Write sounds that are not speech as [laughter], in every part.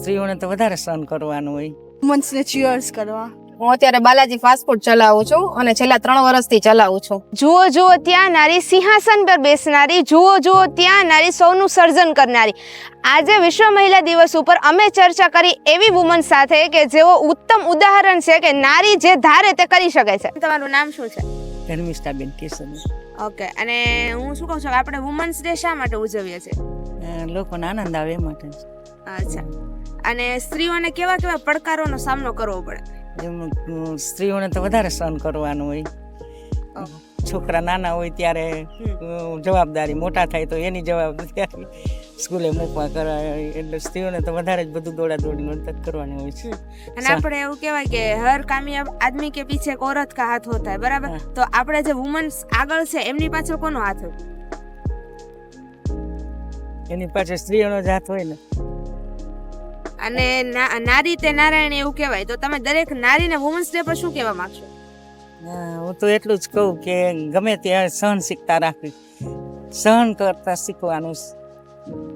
સ્ત્રીઓને તો વધારે સહન કરવાનું હોય. વુમન્સને ચીયર્સ કરવા. હું અત્યારે બાલાજી ફાસ્ટ ફૂડ ચલાવું છું અને છેલ્લા ત્રણ વર્ષથી ચલાવું છું. જુઓ જુઓ ત્યાં નારી સિંહાસન પર બેસનારી જુઓ જુઓ ત્યાં નારી સૌનું સર્જન કરનારી. આજે વિશ્વ મહિલા દિવસ ઉપર અમે ચર્ચા કરી એવી વુમન સાથે કે જેઓ ઉત્તમ ઉદાહરણ છે કે નારી જે ધારે તે કરી શકે છે. તમારું નામ શું છે? ધર્મિષ્ઠાબેન કેસન ઓકે અને હું શું કહું છું આપણે વુમન્સ ડે શા માટે ઉજવીએ છીએ? લોકોને આનંદ આવે એ માટે. અચ્છા. અને સ્ત્રીઓને કેવા કેવા પડકારોનો સામનો કરવો પડે? જેમ સ્ત્રીઓને તો વધારે સહન કરવાનું હોય. છોકરા નાના હોય ત્યારે જવાબદારી મોટા થાય તો એની જવાબદારી સ્કૂલે મૂકવા કરાય. એટલે સ્ત્રીઓને તો વધારે જ બધું દોડા દોડી નડતર કરવાની હોય છે. અને આપણે એવું કહેવાય કે હર કામયાબ આદમી કે પીછે એક ઓરત કા હાથ હોતા હે બરાબર? તો આપણે જે વુમન્સ આગળ છે એમની પાછળ કોનો હાથ હોય? એની પાછળ સ્ત્રીઓનો જ હાથ હોય ને. અને ના- નારી તે નારાયણ એવું કહેવાય તો તમે દરેક નારીને વુમન્સ ડે પર શું કહેવા માંગશો હા, હું તો એટલું જ કહું કે ગમે ત્યાં સહન શીખતા રાખવી સહન કરતા શીખવાનું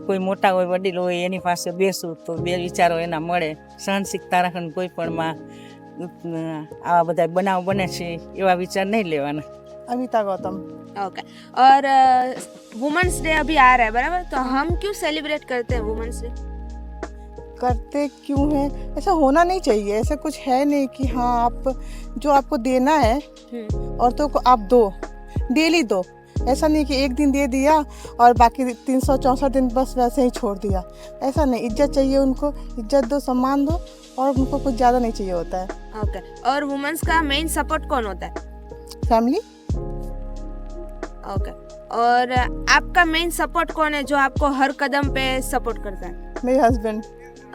કોઈ મોટા હોય વડીલ હોય એની પાસે બેસું તો બે વિચારો એના મળે સહન શીખતા રાખવાનું કોઈ પણ માં આવા બધા બનાવ બને છે એવા વિચાર નહીં લેવાના अमिता गौतम ओके और वुमेन्स डे अभी आ रहा है बराबर तो हम क्यों सेलिब्रेट करते हैं वुमेन्स डे करते क्यों हैं? ऐसा होना नहीं चाहिए ऐसा कुछ है नहीं कि हाँ आप जो आपको देना है औरतों को आप दो डेली दो। ऐसा नहीं कि एक दिन दे दिया और बाकी तीन सौ चौंसठ दिन बस वैसे ही छोड़ दिया। ऐसा नहीं इज़्ज़त चाहिए उनको इज़्ज़त दो सम्मान दो और उनको कुछ ज़्यादा नहीं चाहिए होता है। Okay okay. और वुमेंस का मेन सपोर्ट कौन होता है? Family okay okay. और आपका मेन सपोर्ट कौन है जो आपको हर कदम पे सपोर्ट करता है? मेरे हस्बैंड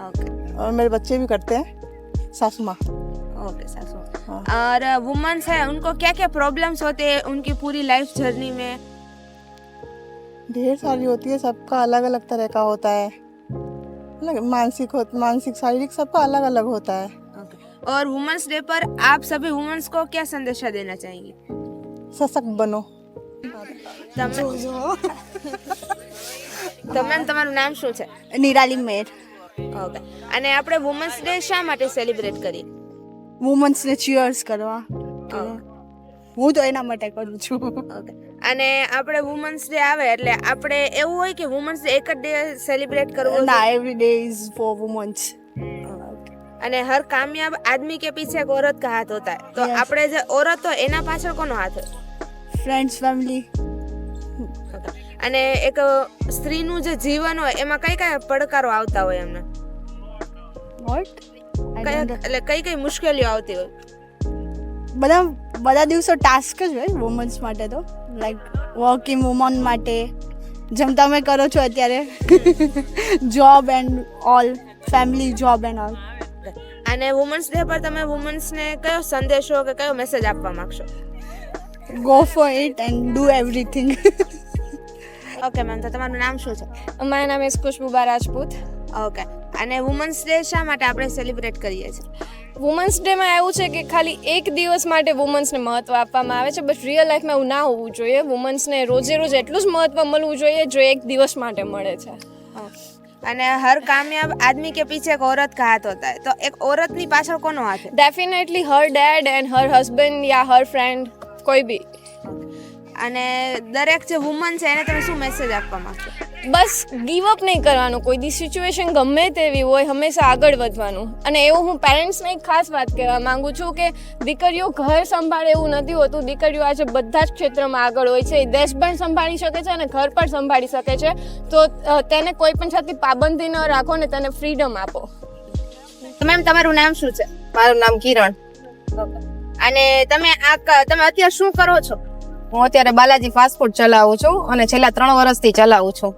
ओके और मेरे बच्चे भी करते हैं सासू माँ ओके सासू हाँ। और वुमेन्स है उनको क्या क्या प्रॉब्लम्स होते हैं उनकी पूरी लाइफ जर्नी में ढेर सारी होती है सबका अलग अलग तरह का होता है अलग मानसिक हो मानसिक शारीरिक सबका अलग अलग होता है ओके और वुमेन्स डे पर आप सभी वुमेन्स को क्या संदेशा देना चाहेंगे सशक्त बनो તમે તો મેમ [laughs] તમારું નામ શું છે નિરાલી મેર ઓકે અને આપણે વુમન્સ ડે શા માટે સેલિબ્રેટ કરીએ વુમન્સને ચીયર્સ કરવા હું તો એના માટે કરું છું ઓકે અને આપણે વુમન્સ ડે આવે એટલે આપણે એવું હોય કે વુમન્સ ડે એક જ ડે સેલિબ્રેટ કરવો ના every day is for women's અને હર કામયાબ આદમી કે પીછે એક औरत का हाथ होता है તો Yes. આપણે જે औरत હોય એના પાછળ કોનો હાથ હોય ફ્રેન્ડ્સ ફેમિલી Okay. અને એક સ્ત્રીનું જે જીવન હોય એમાં કઈ કઈ પડકારો આવતા હોય એમને વોટ કયા એટલે કઈ કઈ મુશ્કેલીઓ આવતી હોય? બધા બધા દિવસો ટાસ્ક જ હોય વુમન્સ માટે તો. લાઈક વર્કિંગ વુમન માટે જેમ તમે કરો છો અત્યારે. Job and all family job and all અને વુમન્સ ડે પર તમે વુમન્સને કયો સંદેશો કે કયો મેસેજ આપવા માંગશો? Go for it and do everything okay ma'am તો તમારું નામ શું છે? મારું નામ ઇસ ખુશ્બુબા રાજપૂત ઓકે અને વુમન્સ ડે શા માટે આપણે સેલિબ્રેટ કરીએ છીએ વુમન્સ ડેમાં એવું છે કે ખાલી એક દિવસ માટે વુમન્સને મહત્ત્વ આપવામાં આવે છે બટ રિયલ લાઈફમાં એવું ના હોવું જોઈએ વુમન્સને રોજે રોજ એટલું જ મહત્ત્વ મળવું જોઈએ જો એક દિવસ માટે મળે છે અને હર કામયાબ આદમી કે પીછે એક औरत का हाथ होता है तो एक औरत ની પાછળ કોનો હાથ है definitely her dad and her husband yeah her friend કોઈ બી અને દરેક જે વુમન છે એને તમે શું મેસેજ આપવા માંગશો? બસ ગીવ અપ નહીં કરવાનું. કોઈ દી સિચ્યુએશન ગમે તેવી હોય હંમેશા આગળ વધવાનું. અને એવું હું પેરેન્ટ્સને એક ખાસ વાત કહેવા માંગુ છું કે દીકરીઓ ઘર સંભાળે એવું નથી હોતું. દીકરીઓ આજે બધા જ ક્ષેત્રમાં આગળ હોય છે. એ દેશ પણ સંભાળી શકે છે અને ઘર પણ સંભાળી શકે છે. તો તેને કોઈ પણ જાતની પાબંદી ન રાખો ને તેને ફ્રીડમ આપો. મેમ તમારું નામ શું છે? મારું નામ કિરણ. અને તમે આ તમે અત્યારે શું કરો છો? હું અત્યારે બાલાજી ફાસ્ટ ફૂડ ચલાવું છું અને છેલ્લા ત્રણ વર્ષથી ચલાવું છું.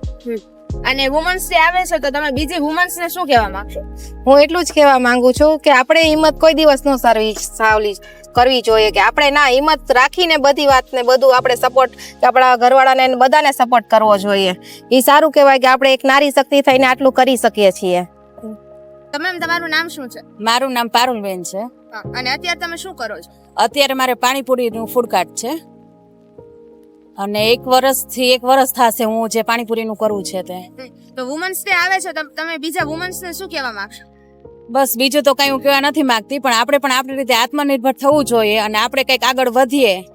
અને વુમન્સ ડે આવે છે તો તમે બીજી વુમન્સ ને શું કહેવા માંગશો? હું એટલું જ કહેવા માંગુ છું કે આપણે હિંમત કોઈ દિવસ ન સારવી સાવલી કરવી જોઈએ કે આપણે ના હિંમત રાખીને બધી વાતને બધું આપણે સપોર્ટ કે આપણા ઘરવાળાને ને બધાને સપોર્ટ કરવો જોઈએ. એ સારું કહેવાય કે આપણે એક નારી શક્તિ થઈને આટલું કરી શકીએ છીએ. તમે તમારું નામ શું છે? મારું નામ પારુલબેન છે. અને અત્યારે તમે શું કરો છો? અત્યારે મારે પાણીપુરીનું ફૂડ કાર્ટ છે. અને એક વર્ષથી એક વર્ષ થશે હું જે પાણીપુરીનું કરું છે તે. તો વુમન્સ ડે આવે છે તમ- તમે બીજા વુમન્સને શું કહેવા માંગશો? બસ બીજું તો કંઈ હું કહેવા નથી માંગતી પણ આપણે પણ આપણી રીતે આત્મનિર્ભર થવું જોઈએ અને આપણે કંઈક આગળ વધીએ.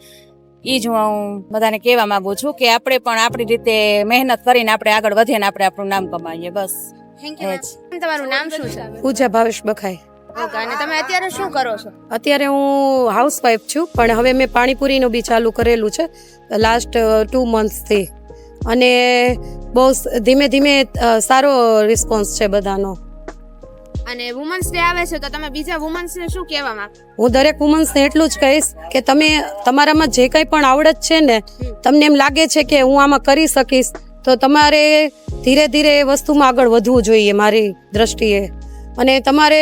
એ જ હું બધાને કહેવા માંગુ છું કે આપણે પણ આપણી રીતે મહેનત કરીને આપણે આગળ વધીએ ને આપણે આપણું નામ કમાઈએ બસ. થેન્ક યુ તમારું નામ શું છે? પૂજા ભાવેશ બખાઈ. ઓકે અને તમે અત્યારે શું કરો છો? અત્યારે હું હાઉસવાઈફ છું પણ હવે મેં પાણીપુરીનું બી ચાલુ કરેલું છે લાસ્ટ ટુ મંથથી અને બહુ ધીમે ધીમે સારો રિસ્પોન્સ છે બધાનો. અને વુમન્સ ડે આવે છે તો તમે બીજા વુમન્સને શું કહેવા માંગો? હું દરેક વુમન્સને એટલું જ કહીશ કે તમે તમારામાં જે કંઈ પણ આવડત છે ને તમને એમ લાગે છે કે હું આમાં કરી શકીશ તો તમારે ધીરે ધીરે એ વસ્તુમાં આગળ વધવું જોઈએ મારી દ્રષ્ટિએ. અને તમારે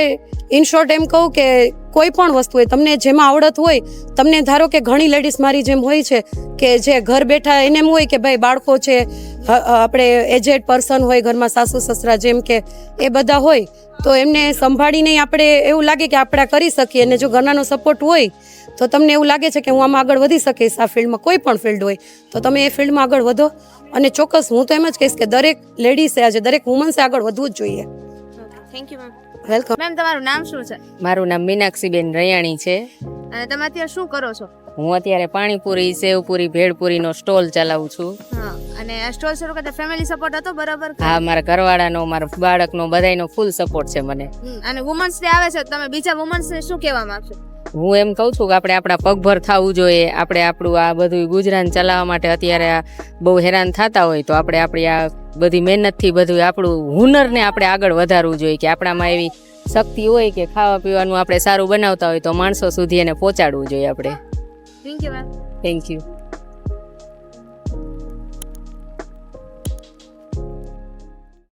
ઇન શોર્ટ એમ કહું કે કોઈ પણ વસ્તુ હોય, તમને જેમાં આવડત હોય, તમને ધારો કે ઘણી લેડીઝ મારી જેમ હોય છે, કે જે ઘર બેઠા એને એમ હોય કે ભાઈ બાળકો છે આપણે એજેડ પર્સન હોય ઘરમાં સાસુ, સસરા જેમ કે એ બધા હોય, તો એમને સંભાળીને આપણે એવું લાગે કે આપણે કરી શકીએ. અને જો ઘરનાનો સપોર્ટ હોય, તો તમને એવું લાગે છે કે હું આમાં આગળ વધી શકીશ, આ ફિલ્ડમાં કોઈ પણ ફિલ્ડ હોય, તો તમે એ ફિલ્ડમાં આગળ વધો. અને ચોક્કસ હું તો એમ જ કહીશ કે દરેક લેડીઝે આજે દરેક વુમન્સે આગળ વધવું જ જોઈએ. Thank you ma'am welcome ma'am તમારું નામ શું છે? મારું નામ મીનાક્ષીબેન રૈયાણી છે. અને તમે અત્યારે શું કરો છો? હું અત્યારે પાણીપુરી સેવપુરી ભેળપુરીનો સ્ટોલ ચલાવું છું. અને સ્ટોલ શરૂ કરતા ફેમિલી સપોર્ટ હતો બરાબર? હા મારા ઘરવાળાનો મારા બાળકનો બધાયનો ફૂલ સપોર્ટ છે મને. અને વુમન્સ ડે આવે છે તમે બીજા વુમન્સને શું કહેવા માંગશો? હું એમ કહું છું કે આપણે આપણા પગભર થવું જોઈએ. આપણે આપણું આ બધું ગુજરાન ચલાવવા માટે અત્યારે બહુ હેરાન થતા હોય તો આપણે આપણી આ બધી મહેનતથી બધું આપણું હુનરને આપણે આગળ વધારવું જોઈએ કે આપણામાં એવી શક્તિ હોય કે ખાવા પીવાનું આપણે સારું બનાવતા હોય તો માણસો સુધી એને પહોંચાડવું જોઈએ આપણે. Thank you thank you